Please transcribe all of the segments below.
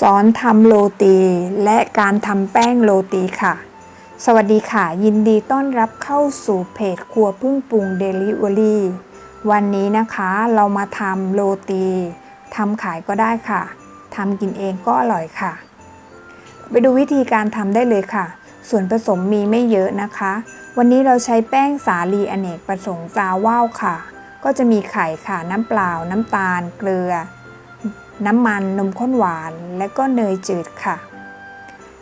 สอนทำโรตี และการทำแป้งโรตีค่ะ สวัสดีค่ะ ยินดีต้อนรับเข้าสู่เพจครัวพึ่งปรุงเดลิเวอรี่วันนี้นะคะเรามาทำโรตีทำขายก็ได้ค่ะทำกินเองก็อร่อยค่ะ ไปดูวิธีการทำได้เลยค่ะ ส่วนผสมมีไม่เยอะนะคะ วันนี้เราใช้แป้งสาลีอเนกประสงค์จาว่าวค่ะ ก็จะมีไข่ค่ะน้ำเปล่าน้ำตาล เกลือ น้ำมันนมข้นหวาน และก็เนยจืดค่ะ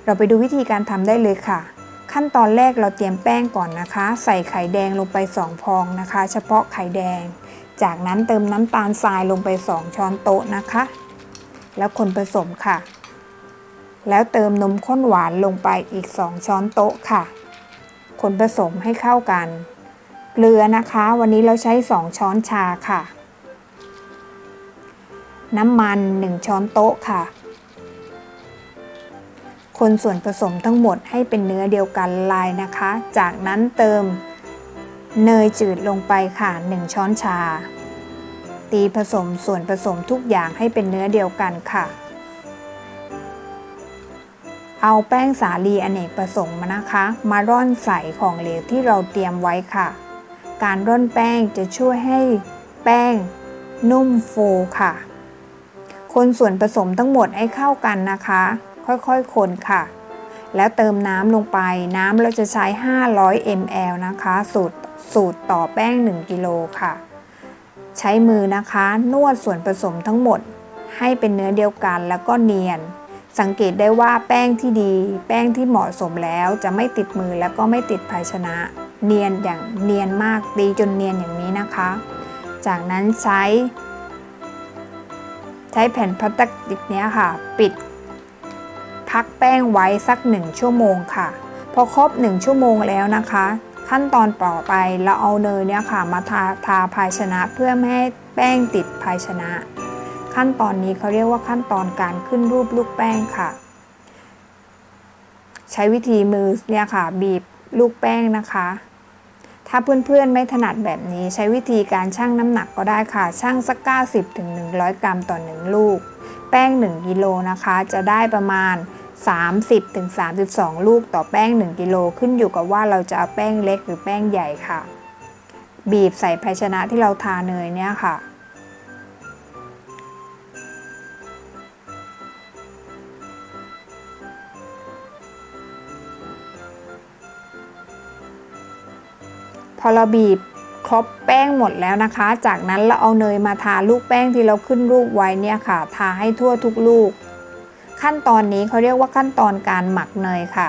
เราไปดูวิธีการทำได้เลยค่ะ ขั้นตอนแรกเราเตรียมแป้งก่อนนะคะ ใส่ไข่แดงลงไป 2 พองนะคะ เฉพาะไข่แดง จากนั้นเติมน้ำตาลทรายลงไป 2 ช้อนโต๊ะนะคะ แล้วคนผสมค่ะ แล้วเติมนมข้นหวานลงไปอีก 2 ช้อนโต๊ะค่ะ คนผสมให้เข้ากัน เกลือนะคะ วันนี้เราใช้ 2 ช้อนชาค่ะ น้ำมัน 1 ช้อนโต๊ะค่ะ คนส่วนผสมทั้งหมดให้เป็นเนื้อเดียวกันลายนะคะ จากนั้นเติม เนยจืดลงไปค่ะ 1 ช้อนชา ตีผสมส่วนผสมทุกอย่างให้เป็นเนื้อเดียวกันค่ะ เอาแป้งสาลีอเนกประสงค์มานะคะ มาร่อนใส่ของเหลวที่เราเตรียมไว้ค่ะ การร่อนแป้งจะช่วยให้แป้งนุ่มฟูค่ะ คนส่วนผสมทั้งหมดให้เข้ากันนะคะ ค่อยๆคนค่ะ แล้วเติมน้ำลงไป น้ำเราจะใช้ 500 ml นะคะ สูตรสูตรต่อแป้ง 1 กิโลค่ะ ใช้มือนะคะ นวดส่วนผสมทั้งหมด ให้เป็นเนื้อเดียวกันแล้วก็เนียน สังเกตได้ว่าแป้งที่ดี แป้งที่เหมาะสมแล้วจะไม่ติดมือแล้วก็ไม่ติดภาชนะ เนียนอย่างเนียนมากดีจนเนียนอย่างนี้นะคะ จากนั้นใช้ ใช้แผ่นพลาสติกเนี้ยค่ะ ปิด พักแป้งไว้สัก 1 ชั่วโมงค่ะ พอครบ 1 ชั่วโมงแล้วนะคะ ขั้นตอนต่อไปเราเอาเนยเนี่ยค่ะ มาทาทาภาชนะเพื่อไม่ให้แป้งติดภาชนะ ขั้นตอนนี้เขาเรียกว่าขั้นตอนการขึ้นรูปลูกแป้งค่ะ ใช้วิธีมือเนี่ยค่ะ บีบลูกแป้งนะคะ ถ้าเพื่อนๆไม่ถนัดแบบนี้ใช้วิธีการชั่งน้ำหนักก็ได้ค่ะชั่งสัก 90ถึง100 กรัมต่อ 1 ลูก แป้ง 1กิโลนะคะ จะได้ประมาณ 30ถึง32 ลูกต่อแป้ง 1กิโลขึ้นอยู่กับว่าเราจะเอาแป้งเล็กหรือแป้งใหญ่ค่ะ บีบใส่ภาชนะที่เราทาเนยเนี่ยค่ะ พอเราบีบครบแป้งหมดแล้วนะคะ จากนั้นเราเอาเนยมาทาลูกแป้งที่เราขึ้นรูปไว้เนี่ยค่ะ ทาให้ทั่วทุกลูก ขั้นตอนนี้เขาเรียกว่าขั้นตอนการหมักเนยค่ะ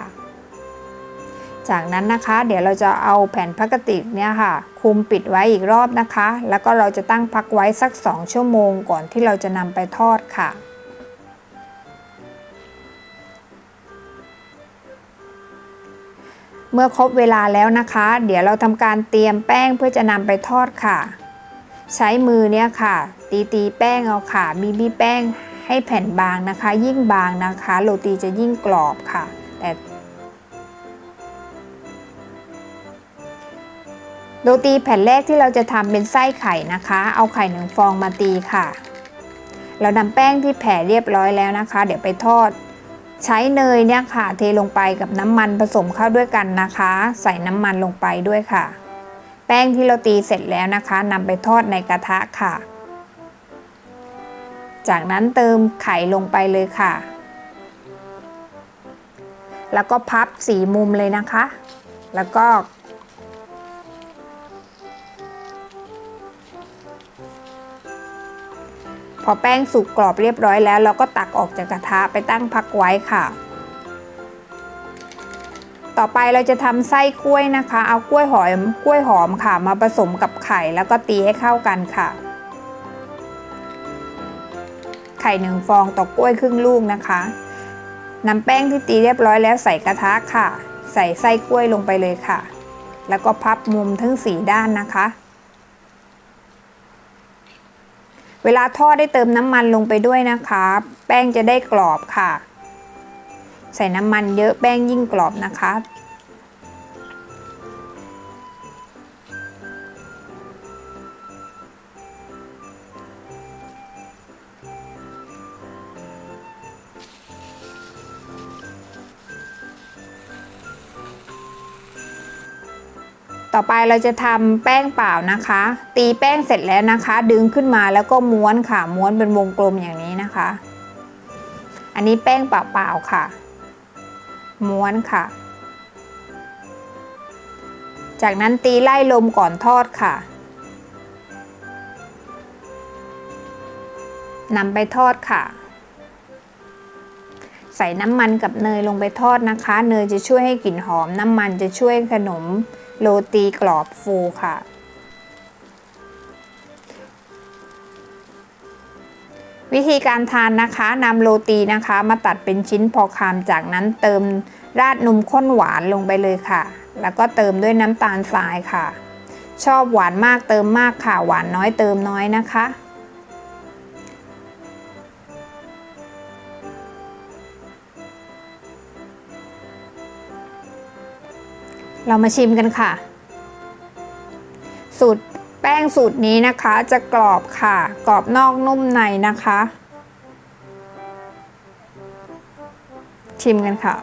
จากนั้นนะคะ เดี๋ยวเราจะเอาแผ่นพลาสติกเนี่ยค่ะคลุมปิดไว้อีกรอบนะคะ แล้วก็เราจะตั้งพักไว้สัก 2 ชั่วโมงก่อนที่เราจะนำไปทอดค่ะ เมื่อครบเวลาแล้วนะคะ เดี๋ยวเราทำการเตรียมแป้งเพื่อจะนำไปทอดค่ะ ใช้มือเนี่ยค่ะ ตีตีแป้งเอาค่ะบีบีแป้งให้แผ่นบางนะคะ ยิ่งบางนะคะ โรตีจะยิ่งกรอบค่ะ แต่โรตีแผ่นแรกที่เราจะทำเป็นไส้ไข่นะคะ เอาไข่หนึ่งฟองมาตีค่ะ เรานำแป้งที่แผ่เรียบร้อยแล้วนะคะ เดี๋ยวไปทอด ใช้เนยเนี่ยค่ะ เทลงไปกับน้ำมันผสมเข้าด้วยกันนะคะ ใส่น้ำมันลงไปด้วยค่ะ แป้งที่เราตีเสร็จแล้วนะคะนำไปทอดในกระทะค่ะ จากนั้นเติมไข่ลงไปเลยค่ะ แล้วก็พับสีมุมเลยนะคะ แล้วก็ พอแป้งสุกกรอบเรียบร้อยแล้ว เราก็ตักออกจากกระทะไปตั้งพักไว้ค่ะ ต่อไปเราจะทำไส้กล้วยนะคะ เอากล้วยหอมกล้วยหอมค่ะ มาผสมกับไข่แล้วก็ตีให้เข้ากันค่ะ ไข่หนึ่งฟองต่อกล้วยครึ่งลูกนะคะนำแป้งที่ตีเรียบร้อยแล้วใส่กระทะค่ะ ใส่ไส้กล้วยลงไปเลยค่ะ แล้วก็พับมุมทั้งสีด้านนะคะ เวลาทอดได้เติมน้ำมันลงไปด้วยนะคะ แป้งจะได้กรอบค่ะ ใส่น้ำมันเยอะแป้งยิ่งกรอบนะคะ ต่อไปเราจะทำแป้งเปล่านะคะ ตีแป้งเสร็จแล้วนะคะ ดึงขึ้นมาแล้วก็ม้วนค่ะ ม้วนเป็นวงกลมอย่างนี้นะคะ อันนี้แป้งเปล่าๆค่ะ ม้วนค่ะ จากนั้นตีไล่ลมก่อนทอดค่ะนำไปทอดค่ะ ใส่น้ำมันกับเนยลงไปทอดนะคะ เนยจะช่วยให้กลิ่นหอม น้ำมันจะช่วยขนม โรตีกรอบฟูค่ะ วิธีการทานนะคะนำโรตีนะคะมาตัดเป็นชิ้นพอคำจากนั้นเติมราดนมข้นหวานลงไปเลยค่ะ แล้วก็เติมด้วยน้ำตาลทรายค่ะ ชอบหวานมากเติมมากค่ะ หวานน้อยเติมน้อยนะคะ เรามาชิมกันค่ะ สูตรแป้งสูตรนี้นะคะจะกรอบค่ะ กรอบนอกนุ่มในนะคะ ชิมกันค่ะ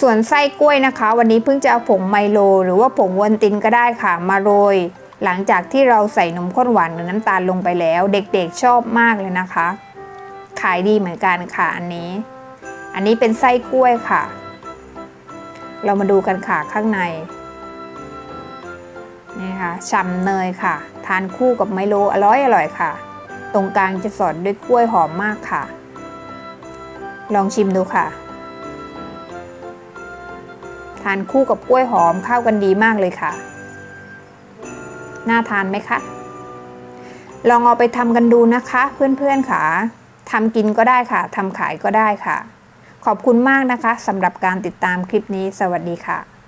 ส่วนไส้กล้วยนะคะ วันนี้เพิ่งจะเอาผงไมโล หรือว่าผงวันตินก็ได้ค่ะ มาโรย หลังจากที่เราใส่นมข้นหวานหรือน้ำตาลลงไปแล้ว เด็กๆชอบมากเลยนะคะ ขายดีเหมือนกันค่ะอันนี้ อันนี้เป็นไส้กล้วยค่ะ เรามาดูกันค่ะข้างในนี่ค่ะฉ่ำเนยค่ะ ทานคู่กับไมโลอร่อยอร่อยค่ะ ตรงกลางจะสอดด้วยกล้วยหอมมากค่ะ ลองชิมดูค่ะ ทานคู่กับกล้วยหอมเข้ากันดีมากเลยค่ะ น่าทานไหมคะ ลองเอาไปทำกันดูนะคะ เพื่อนๆค่ะทำกินก็ได้ค่ะทำขายก็ได้ค่ะ ขอบคุณมากนะคะสำหรับการติดตามคลิปนี้ สวัสดีค่ะ